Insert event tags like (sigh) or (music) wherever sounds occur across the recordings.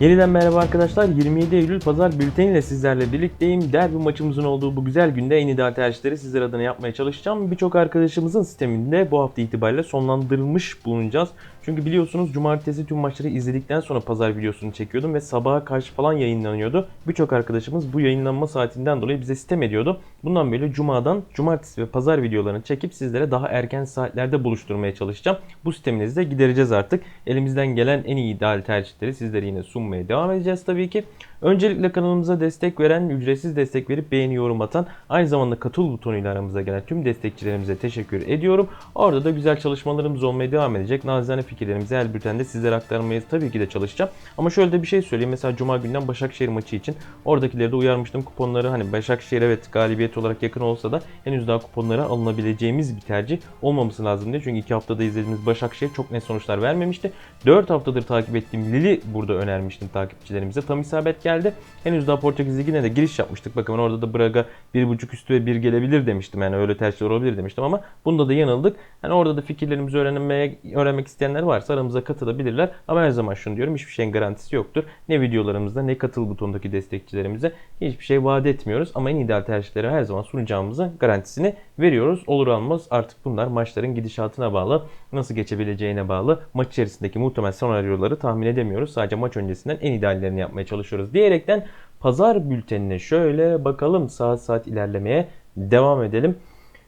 Yeniden merhaba arkadaşlar. 27 Eylül Pazar bülteniyle sizlerle birlikteyim. Derbi maçımızın olduğu bu güzel günde en ideal tercihleri sizler adına yapmaya çalışacağım. Birçok arkadaşımızın sisteminde bu hafta itibariyle sonlandırılmış bulunacağız. Çünkü biliyorsunuz cumartesi tüm maçları izledikten sonra pazar videosunu çekiyordum ve sabaha karşı falan yayınlanıyordu. Birçok arkadaşımız bu yayınlanma saatinden dolayı bize sistem ediyordu. Bundan böyle cumadan cumartesi ve pazar videolarını çekip sizlere daha erken saatlerde buluşturmaya çalışacağım. Bu sisteminizi de gidereceğiz artık. Elimizden gelen en iyi ideal tercihleri sizlere yine sunmaya devam edeceğiz tabii ki. Öncelikle kanalımıza destek veren, ücretsiz destek verip beğeni yorum atan, aynı zamanda katıl butonuyla aramıza gelen tüm destekçilerimize teşekkür ediyorum. Orada da güzel çalışmalarımız olmaya devam edecek. Nazane fikirlerimizi her bültende sizlere aktarmaya tabii ki de çalışacağım. Ama şöyle de bir şey söyleyeyim. Mesela Cuma günden Başakşehir maçı için oradakileri de uyarmıştım. Kuponları hani Başakşehir evet galibiyet olarak yakın olsa da henüz daha kuponlara alınabileceğimiz bir tercih olmaması lazım diye. Çünkü 2 haftada izlediğimiz Başakşehir çok net sonuçlar vermemişti. 4 haftadır takip ettiğim Lili burada önermiştim takipçilerimize. Tam isabet geldi. Henüz daha Portekiz Ligi'ne de giriş yapmıştık. Bakın orada da Braga 1.5 üstü ve 1 gelebilir demiştim. Yani öyle tercihler olabilir demiştim ama bunda da yanıldık. Hani orada da fikirlerimizi öğrenmeye, öğrenmek isteyenler varsa aramıza katılabilirler. Ama her zaman şunu diyorum hiçbir şeyin garantisi yoktur. Ne videolarımızda ne katıl butonundaki destekçilerimize hiçbir şey vaat etmiyoruz. Ama en ideal tercihleri her zaman sunacağımızın garantisini veriyoruz. Olur olmaz artık bunlar maçların gidişatına bağlı, nasıl geçebileceğine bağlı. Maç içerisindeki muhtemel senaryoları tahmin edemiyoruz. Sadece maç öncesinden en ideallerini yapmaya çalışıyoruz diyerekten pazar bültenine şöyle bakalım saat saat ilerlemeye devam edelim.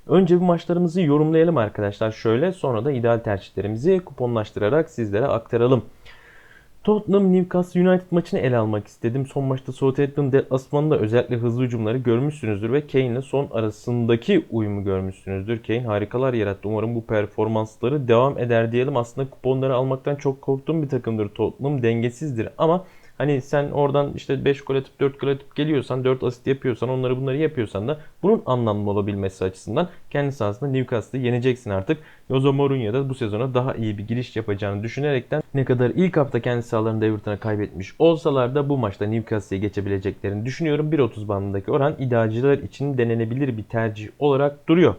Önce bu maçlarımızı yorumlayalım arkadaşlar şöyle sonra da ideal tercihlerimizi kuponlaştırarak sizlere aktaralım. Tottenham Newcastle United maçını ele almak istedim. Son maçta Southampton deplasmanında özellikle hızlı hücumları görmüşsünüzdür ve Kane ile son arasındaki uyumu görmüşsünüzdür. Kane harikalar yarattı. Umarım bu performansları devam eder diyelim. Aslında kuponları almaktan çok korktuğum bir takımdır Tottenham. Dengesizdir ama Hani sen oradan işte 5 gol atıp 4 gol atıp geliyorsan 4 asist yapıyorsan onları bunları yapıyorsan da bunun anlamlı olabilmesi açısından kendi sahasında Newcastle'ı yeneceksin artık. Jose Mourinho da bu sezona daha iyi bir giriş yapacağını düşünerekten ne kadar ilk hafta kendi sahalarında Everton'a kaybetmiş olsalar da bu maçta Newcastle'ı geçebileceklerini düşünüyorum. 1.30 bandındaki oran idealciler için denenebilir bir tercih olarak duruyor.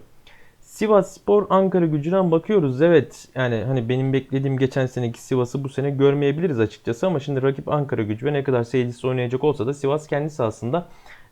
Sivas Spor Ankara gücünden bakıyoruz. Evet yani hani benim beklediğim geçen seneki Sivas'ı bu sene görmeyebiliriz açıkçası ama şimdi rakip Ankara gücü ve ne kadar seyircisi oynayacak olsa da Sivas kendi sahasında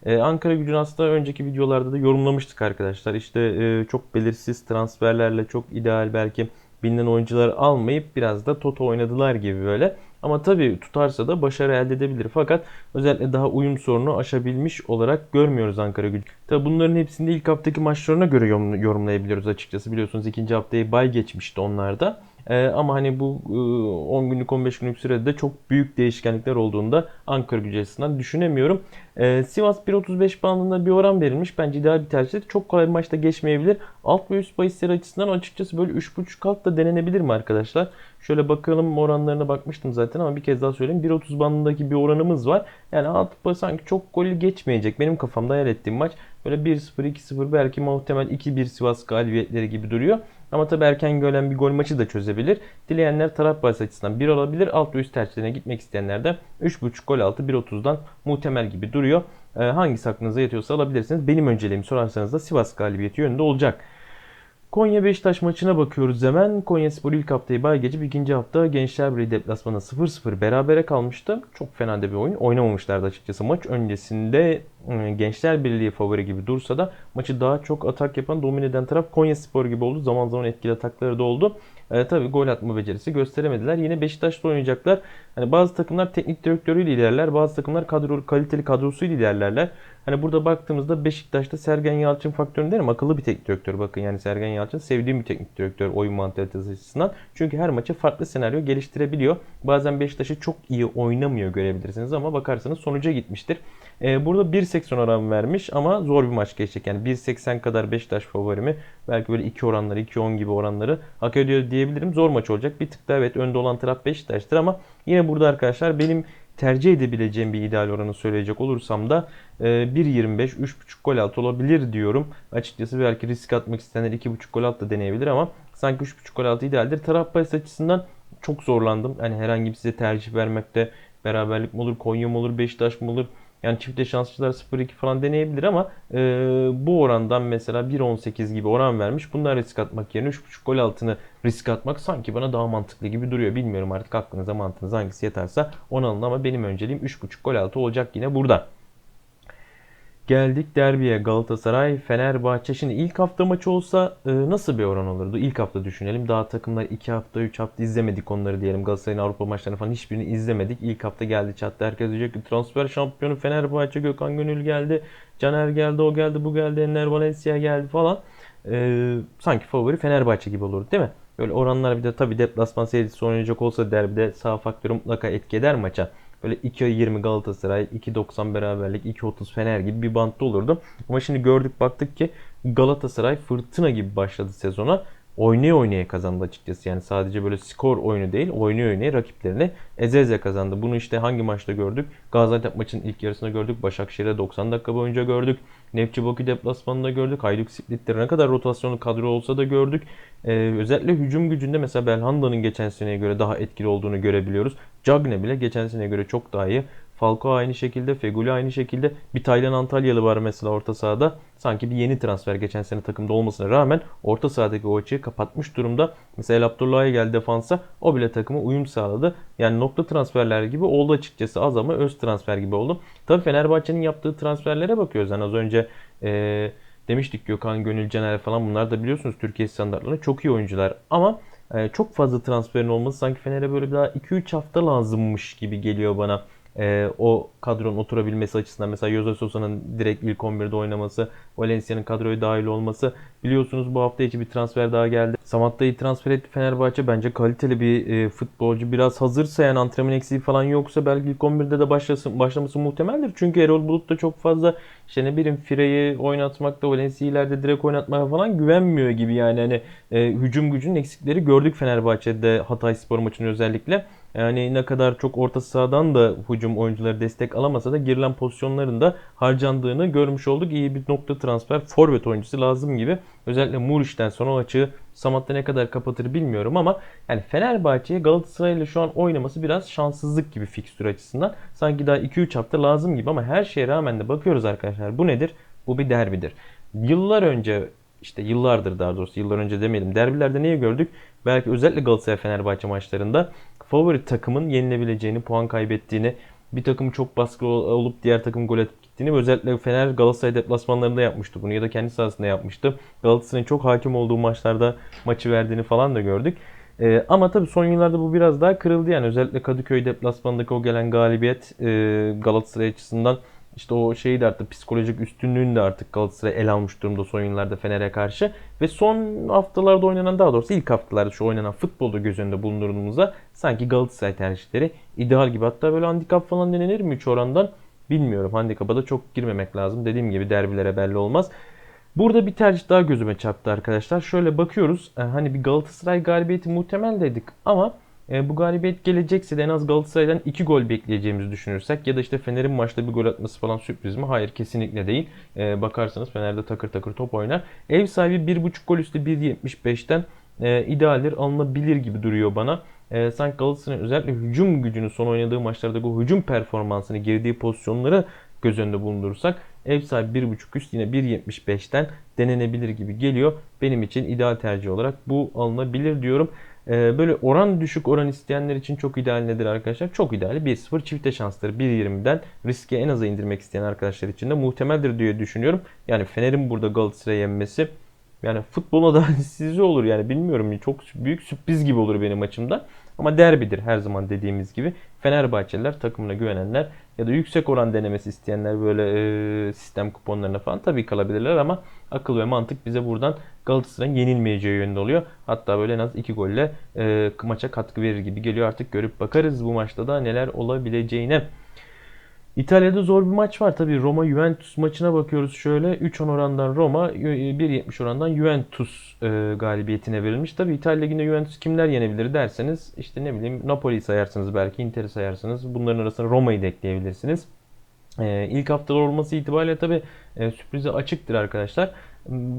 ee, Ankara gücünü aslında önceki videolarda da yorumlamıştık arkadaşlar. İşte e, çok belirsiz transferlerle çok ideal belki bilinen oyuncuları almayıp biraz da Toto oynadılar gibi böyle. Ama tabii tutarsa da başarı elde edebilir. Fakat özellikle daha uyum sorunu aşabilmiş olarak görmüyoruz Ankara gücü. Tabii bunların hepsini ilk haftaki maçlarına göre yorumlayabiliyoruz açıkçası. Biliyorsunuz ikinci haftayı bay geçmişti onlarda. Ee, ama hani bu e, 10 günlük 15 günlük sürede de çok büyük değişkenlikler olduğunda Ankara gücü açısından düşünemiyorum. Ee, Sivas 1.35 bandında bir oran verilmiş. Bence ideal bir tercih. Çok kolay bir maçta geçmeyebilir. Alt ve üst bahisleri açısından açıkçası böyle 3.5 alt da denenebilir mi arkadaşlar? Şöyle bakalım oranlarına bakmıştım zaten ama bir kez daha söyleyeyim. 1.30 bandındaki bir oranımız var. Yani alt sanki çok golü geçmeyecek. Benim kafamda hayal ettiğim maç böyle 1-0 2-0 belki muhtemel 2-1 Sivas galibiyetleri gibi duruyor. Ama tabi erken gören bir gol maçı da çözebilir. Dileyenler taraf bahis açısından 1 olabilir. Alt ve üst tercihlerine gitmek isteyenler de 3.5 gol altı 1.30'dan muhtemel gibi duruyor. Ee, hangisi aklınıza yatıyorsa alabilirsiniz. Benim önceliğimi sorarsanız da Sivas galibiyeti yönünde olacak. Konya Beşiktaş maçına bakıyoruz hemen. Konya Spor ilk haftayı bay geçip ikinci hafta Gençler Birliği deplasmanında 0-0 berabere kalmıştı. Çok fena da bir oyun. Oynamamışlardı açıkçası. Maç öncesinde ıı, Gençler Birliği favori gibi dursa da maçı daha çok atak yapan, domine eden taraf Konya Spor gibi oldu. Zaman zaman etkili atakları da oldu. E, tabii gol atma becerisi gösteremediler. Yine Beşiktaş'ta oynayacaklar. Hani bazı takımlar teknik direktörüyle ilerler. Bazı takımlar kadro, kaliteli kadrosuyla ilerlerler. Hani burada baktığımızda Beşiktaş'ta Sergen Yalçın faktörünü derim. Akıllı bir teknik direktör bakın. Yani Sergen Yalçın sevdiğim bir teknik direktör oyun mantalitesi açısından. Çünkü her maça farklı senaryo geliştirebiliyor. Bazen Beşiktaş'ı çok iyi oynamıyor görebilirsiniz ama bakarsanız sonuca gitmiştir. Ee, burada 1.80 oran vermiş ama zor bir maç geçecek. Yani 1.80 kadar Beşiktaş favorimi belki böyle 2 oranları 2.10 gibi oranları hak ediyor diyebilirim. Zor maç olacak. Bir tık daha evet önde olan taraf Beşiktaş'tır ama yine burada arkadaşlar benim tercih edebileceğim bir ideal oranı söyleyecek olursam da 1.25 3.5 gol altı olabilir diyorum. Açıkçası belki risk atmak isteyenler 2.5 gol altı da deneyebilir ama sanki 3.5 gol altı idealdir. Taraf bahis açısından çok zorlandım. Yani herhangi bir size tercih vermekte beraberlik mi olur, Konya mı olur, Beşiktaş mı olur Yani çifte şansçılar 0-2 falan deneyebilir ama e, bu orandan mesela 1.18 gibi oran vermiş. Bunlar risk atmak yerine 3.5 gol altını risk atmak sanki bana daha mantıklı gibi duruyor. Bilmiyorum artık aklınıza mantığınız hangisi yeterse onu alın ama benim önceliğim 3.5 gol altı olacak yine burada. Geldik derbiye Galatasaray Fenerbahçe. Şimdi ilk hafta maçı olsa e, nasıl bir oran olurdu? İlk hafta düşünelim. Daha takımlar 2 hafta 3 hafta izlemedik onları diyelim. Galatasaray'ın Avrupa maçlarını falan hiçbirini izlemedik. İlk hafta geldi çattı. Herkes diyecek ki transfer şampiyonu Fenerbahçe Gökhan Gönül geldi. Caner geldi o geldi bu geldi. Enner Valencia geldi falan. E, sanki favori Fenerbahçe gibi olurdu değil mi? Böyle oranlar bir de tabii deplasman serisi oynayacak olsa derbide sağ faktörü mutlaka etki eder maça. Böyle 2.20 Galatasaray, 2.90 beraberlik, 2.30 Fener gibi bir bantta olurdu. Ama şimdi gördük baktık ki Galatasaray fırtına gibi başladı sezona. Oynaya oynaya kazandı açıkçası. Yani sadece böyle skor oyunu değil, oynaya oynaya rakiplerini eze eze kazandı. Bunu işte hangi maçta gördük? Gaziantep maçının ilk yarısında gördük. Başakşehir'de 90 dakika boyunca gördük. Nefçi Bakü deplasmanında gördük. Hayduk Split'te ne kadar rotasyonlu kadro olsa da gördük. Ee, özellikle hücum gücünde mesela Belhanda'nın geçen seneye göre daha etkili olduğunu görebiliyoruz. Cagne bile geçen seneye göre çok daha iyi. Falco aynı şekilde, Feguli aynı şekilde. Bir Taylan Antalyalı var mesela orta sahada. Sanki bir yeni transfer geçen sene takımda olmasına rağmen orta sahadaki o açığı kapatmış durumda. Mesela Abdullah'a geldi defansa. O bile takıma uyum sağladı. Yani nokta transferler gibi oldu açıkçası az ama öz transfer gibi oldu. Tabii Fenerbahçe'nin yaptığı transferlere bakıyoruz. Yani az önce ee, demiştik Gökhan Gönül Caner falan bunlar da biliyorsunuz Türkiye standartlarında çok iyi oyuncular. Ama çok fazla transferin olması sanki Fener'e böyle daha 2-3 hafta lazımmış gibi geliyor bana e, o kadronun oturabilmesi açısından mesela Jose Sosa'nın direkt ilk 11'de oynaması, Valencia'nın kadroya dahil olması. Biliyorsunuz bu hafta içi bir transfer daha geldi. Samatta'yı transfer etti Fenerbahçe. Bence kaliteli bir e, futbolcu. Biraz hazırsa yani antrenman eksiği falan yoksa belki ilk 11'de de başlasın, başlaması muhtemeldir. Çünkü Erol Bulut da çok fazla işte ne bileyim Fire'yi oynatmakta, Valencia'yı ileride direkt oynatmaya falan güvenmiyor gibi yani. Hani e, hücum gücünün eksikleri gördük Fenerbahçe'de Hatay Spor maçını özellikle. Yani ne kadar çok orta sahadan da hücum oyuncuları destek alamasa da girilen pozisyonların da harcandığını görmüş olduk. İyi bir nokta transfer forvet oyuncusu lazım gibi. Özellikle Muriş'ten sonra o açığı Samat'ta ne kadar kapatır bilmiyorum ama yani Fenerbahçe'ye Galatasaray ile şu an oynaması biraz şanssızlık gibi fikstür açısından. Sanki daha 2-3 hafta lazım gibi ama her şeye rağmen de bakıyoruz arkadaşlar. Bu nedir? Bu bir derbidir. Yıllar önce işte yıllardır daha doğrusu yıllar önce demeyelim. Derbilerde neyi gördük? Belki özellikle Galatasaray Fenerbahçe maçlarında favori takımın yenilebileceğini, puan kaybettiğini, bir takım çok baskı olup diğer takım gol atıp gittiğini özellikle Fener Galatasaray deplasmanlarında yapmıştı bunu ya da kendi sahasında yapmıştı. Galatasaray'ın çok hakim olduğu maçlarda maçı verdiğini falan da gördük. Ee, ama tabii son yıllarda bu biraz daha kırıldı yani özellikle Kadıköy deplasmanındaki o gelen galibiyet e, Galatasaray açısından işte o şeyi de artık psikolojik üstünlüğünü de artık Galatasaray el almış durumda son yıllarda Fener'e karşı. Ve son haftalarda oynanan daha doğrusu ilk haftalarda şu oynanan futbolda göz önünde bulundurduğumuzda sanki Galatasaray tercihleri ideal gibi. Hatta böyle handikap falan denenir mi 3 orandan bilmiyorum. Handikapa da çok girmemek lazım. Dediğim gibi derbilere belli olmaz. Burada bir tercih daha gözüme çarptı arkadaşlar. Şöyle bakıyoruz. E, hani bir Galatasaray galibiyeti muhtemel dedik ama e, bu galibiyet gelecekse de en az Galatasaray'dan 2 gol bekleyeceğimizi düşünürsek ya da işte Fener'in maçta bir gol atması falan sürpriz mi? Hayır kesinlikle değil. E, bakarsanız Fener'de takır takır top oynar. Ev sahibi 1.5 gol üstü 1.75'ten e, idealdir alınabilir gibi duruyor bana. E, sanki Galatasaray'ın özellikle hücum gücünü son oynadığı maçlarda bu hücum performansını girdiği pozisyonları göz önünde bulundurursak ev sahibi 1.5 üst yine 1.75'ten denenebilir gibi geliyor. Benim için ideal tercih olarak bu alınabilir diyorum. Ee, böyle oran düşük oran isteyenler için çok ideal nedir arkadaşlar? Çok ideal. 1-0 çifte şansları 1.20'den riske en aza indirmek isteyen arkadaşlar için de muhtemeldir diye düşünüyorum. Yani Fener'in burada Galatasaray'ı yenmesi yani futbola da (laughs) sizi olur yani bilmiyorum çok büyük sürpriz gibi olur benim açımdan. Ama derbidir her zaman dediğimiz gibi. Fenerbahçeliler takımına güvenenler ya da yüksek oran denemesi isteyenler böyle e, sistem kuponlarına falan tabii kalabilirler ama akıl ve mantık bize buradan Galatasaray'ın yenilmeyeceği yönünde oluyor. Hatta böyle en az 2 golle e, maça katkı verir gibi geliyor. Artık görüp bakarız bu maçta da neler olabileceğine. İtalya'da zor bir maç var. Tabii Roma Juventus maçına bakıyoruz şöyle. 3-10 orandan Roma, 1.70 orandan Juventus e, galibiyetine verilmiş. Tabii İtalya Ligi'nde Juventus kimler yenebilir derseniz işte ne bileyim Napoli'yi sayarsınız belki, Inter'i sayarsınız. Bunların arasına Roma'yı da ekleyebilirsiniz. E, ilk haftalar olması itibariyle tabii e, sürprize açıktır arkadaşlar.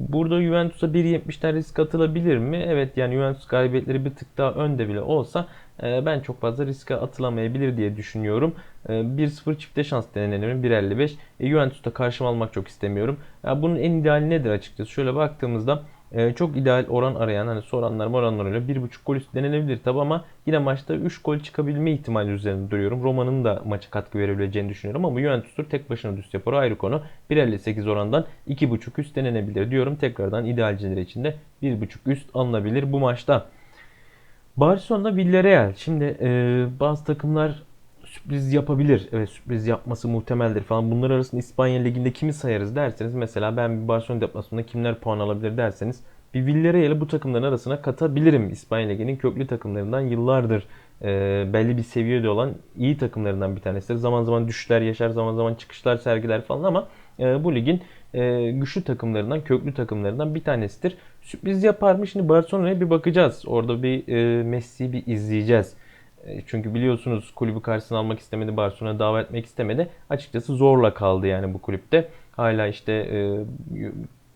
Burada Juventus'a 1.70'ten risk atılabilir mi? Evet yani Juventus galibiyetleri bir tık daha önde bile olsa ben çok fazla riske atılamayabilir diye düşünüyorum. E, 1-0 çifte şans denenebilir 1.55. E, Juventus'ta karşıma almak çok istemiyorum. Ya bunun en ideali nedir açıkçası? Şöyle baktığımızda e, çok ideal oran arayan hani soranlar oranlarıyla 1.5 gol üstü denenebilir tabi ama yine maçta 3 gol çıkabilme ihtimali üzerinde duruyorum. Roma'nın da maça katkı verebileceğini düşünüyorum ama Juventus'tur tek başına düz yapar ayrı konu. 1.58 orandan 2.5 üst denenebilir diyorum. Tekrardan idealciler için de 1.5 üst alınabilir bu maçta. Barcelona Villarreal. Şimdi e, bazı takımlar sürpriz yapabilir. Evet sürpriz yapması muhtemeldir falan. Bunlar arasında İspanya Ligi'nde kimi sayarız derseniz mesela ben bir Barcelona deplasmanında kimler puan alabilir derseniz bir Villarreal'i bu takımların arasına katabilirim. İspanya Ligi'nin köklü takımlarından yıllardır e, belli bir seviyede olan iyi takımlarından bir tanesidir. Zaman zaman düşüşler yaşar, zaman zaman çıkışlar sergiler falan ama e, bu ligin e, güçlü takımlarından, köklü takımlarından bir tanesidir. Sürpriz yapar mı? Şimdi Barcelona'ya bir bakacağız. Orada bir e, Messi'yi bir izleyeceğiz. E, çünkü biliyorsunuz kulübü karşısına almak istemedi, Barcelona davet etmek istemedi. Açıkçası zorla kaldı yani bu kulüpte. Hala işte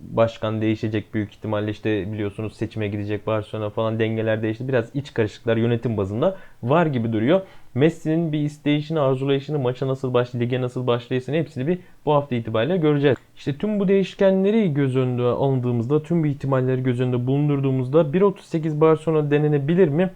başkan değişecek büyük ihtimalle işte biliyorsunuz seçime gidecek Barcelona falan dengeler değişti. Biraz iç karışıklar yönetim bazında var gibi duruyor. Messi'nin bir isteyişini, arzulayışını, maça nasıl baş, lige nasıl başlayışını hepsini bir bu hafta itibariyle göreceğiz. İşte tüm bu değişkenleri göz önünde alındığımızda, tüm bu ihtimalleri göz önünde bulundurduğumuzda 1.38 Barcelona denenebilir mi?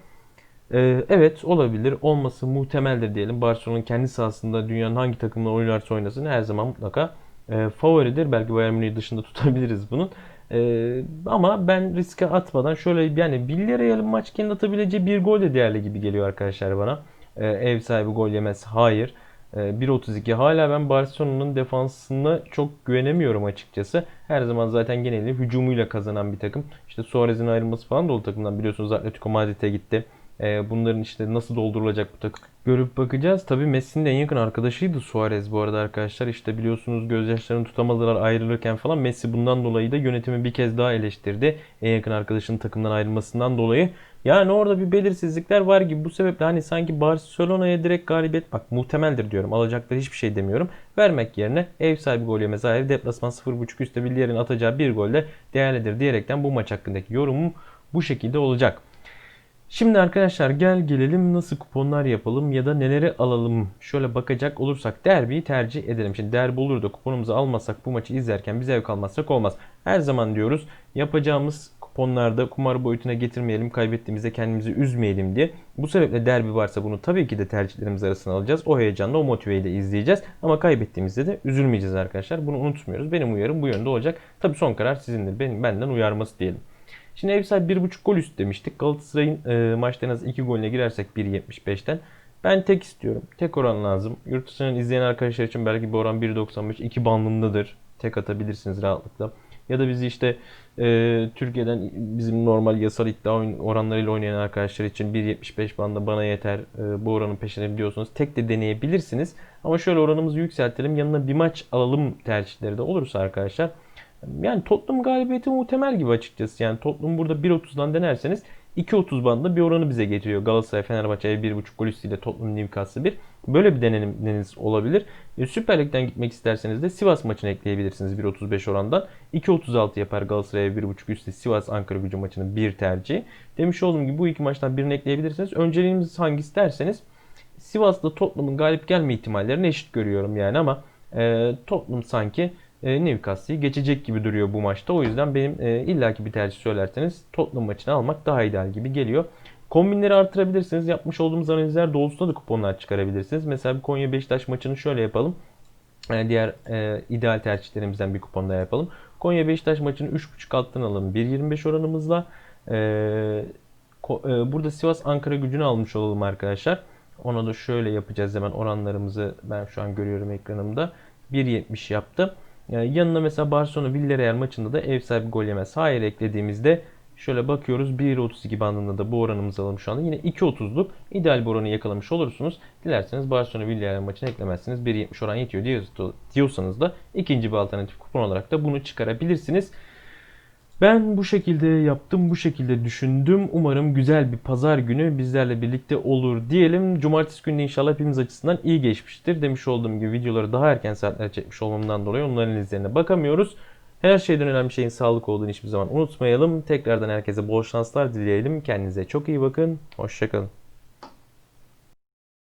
Ee, evet olabilir. Olması muhtemeldir diyelim. Barcelona'nın kendi sahasında dünyanın hangi takımla oynarsa oynasın her zaman mutlaka e, favoridir. Belki Bayern Münih dışında (laughs) tutabiliriz bunun. E, ama ben riske atmadan şöyle yani Villarreal'ın maç kendi atabileceği bir gol de değerli gibi geliyor arkadaşlar bana. E, ev sahibi gol yemez. Hayır. E, 1.32 hala ben Barcelona'nın defansına çok güvenemiyorum açıkçası. Her zaman zaten genelde hücumuyla kazanan bir takım. İşte Suarez'in ayrılması falan da o takımdan biliyorsunuz Atletico Madrid'e gitti. E, bunların işte nasıl doldurulacak bu takım görüp bakacağız. Tabii Messi'nin en yakın arkadaşıydı Suarez bu arada arkadaşlar. İşte biliyorsunuz gözyaşlarını tutamadılar ayrılırken falan. Messi bundan dolayı da yönetimi bir kez daha eleştirdi. En yakın arkadaşının takımdan ayrılmasından dolayı. Yani orada bir belirsizlikler var gibi. Bu sebeple hani sanki Barcelona'ya direkt galibiyet bak muhtemeldir diyorum. Alacakları hiçbir şey demiyorum. Vermek yerine ev sahibi gol yemez hayır deplasman 0.5 üstte bir yerin atacağı bir golde değerlidir diyerekten bu maç hakkındaki yorumum bu şekilde olacak. Şimdi arkadaşlar gel gelelim nasıl kuponlar yapalım ya da neleri alalım. Şöyle bakacak olursak derbiyi tercih edelim. Şimdi derbi olur da kuponumuzu almasak bu maçı izlerken bir zevk almazsak olmaz. Her zaman diyoruz yapacağımız kuponlarda kumar boyutuna getirmeyelim, kaybettiğimizde kendimizi üzmeyelim diye. Bu sebeple derbi varsa bunu tabii ki de tercihlerimiz arasına alacağız. O heyecanla, o motiveyle izleyeceğiz. Ama kaybettiğimizde de üzülmeyeceğiz arkadaşlar. Bunu unutmuyoruz. Benim uyarım bu yönde olacak. Tabii son karar sizindir. Benim benden uyarması diyelim. Şimdi ev sahibi 1.5 gol üst demiştik. Galatasaray'ın e, maçta en az 2 golüne girersek 1.75'ten. Ben tek istiyorum. Tek oran lazım. Yurt dışından izleyen arkadaşlar için belki bir oran 1.95 2 bandındadır. Tek atabilirsiniz rahatlıkla. Ya da bizi işte e, Türkiye'den bizim normal yasal iddia oranlarıyla oynayan arkadaşlar için 1.75 banda bana yeter e, bu oranın peşine biliyorsunuz. Tek de deneyebilirsiniz. Ama şöyle oranımızı yükseltelim. Yanına bir maç alalım tercihleri de olursa arkadaşlar yani Tottenham galibiyeti muhtemel gibi açıkçası. Yani Tottenham burada 1.30'dan denerseniz 2.30 bandında bir oranı bize getiriyor. Galatasaray, Fenerbahçe 1.5 gol üstüyle Tottenham Newcastle 1. Böyle bir denemeniz olabilir. E, Süper Lig'den gitmek isterseniz de Sivas maçını ekleyebilirsiniz 1.35 orandan. 2.36 yapar Galatasaray'a 1.5 üstü Sivas Ankara gücü maçının bir tercih. Demiş olduğum gibi bu iki maçtan birini ekleyebilirsiniz. Önceliğimiz hangisi derseniz Sivas'ta Tottenham'ın galip gelme ihtimallerini eşit görüyorum yani ama e, Tottenham sanki e, geçecek gibi duruyor bu maçta. O yüzden benim e, illaki bir tercih söylerseniz Tottenham maçını almak daha ideal gibi geliyor. Kombinleri artırabilirsiniz. Yapmış olduğumuz analizler doğrultusunda da kuponlar çıkarabilirsiniz. Mesela bir Konya Beşiktaş maçını şöyle yapalım. Yani diğer e, ideal tercihlerimizden bir kuponda yapalım. Konya Beşiktaş maçını 3.5 alttan alalım. 1.25 oranımızla. E, ko, e, burada Sivas Ankara gücünü almış olalım arkadaşlar. Ona da şöyle yapacağız hemen oranlarımızı ben şu an görüyorum ekranımda. 1.70 yaptı. Yanına mesela Barcelona Villarreal maçında da ev sahibi gol yemez. Hayır eklediğimizde şöyle bakıyoruz 1.32 bandında da bu oranımızı alalım şu anda. Yine 2.30'luk ideal bir oranı yakalamış olursunuz. Dilerseniz Barcelona Villarreal maçını eklemezsiniz. 1.70 oran yetiyor diyorsanız da ikinci bir alternatif kupon olarak da bunu çıkarabilirsiniz. Ben bu şekilde yaptım, bu şekilde düşündüm. Umarım güzel bir pazar günü bizlerle birlikte olur diyelim. Cumartesi günü inşallah hepimiz açısından iyi geçmiştir. Demiş olduğum gibi videoları daha erken saatlerde çekmiş olmamdan dolayı onların izlerine bakamıyoruz. Her şeyden önemli şeyin sağlık olduğunu hiçbir zaman unutmayalım. Tekrardan herkese bol şanslar dileyelim. Kendinize çok iyi bakın. Hoşçakalın.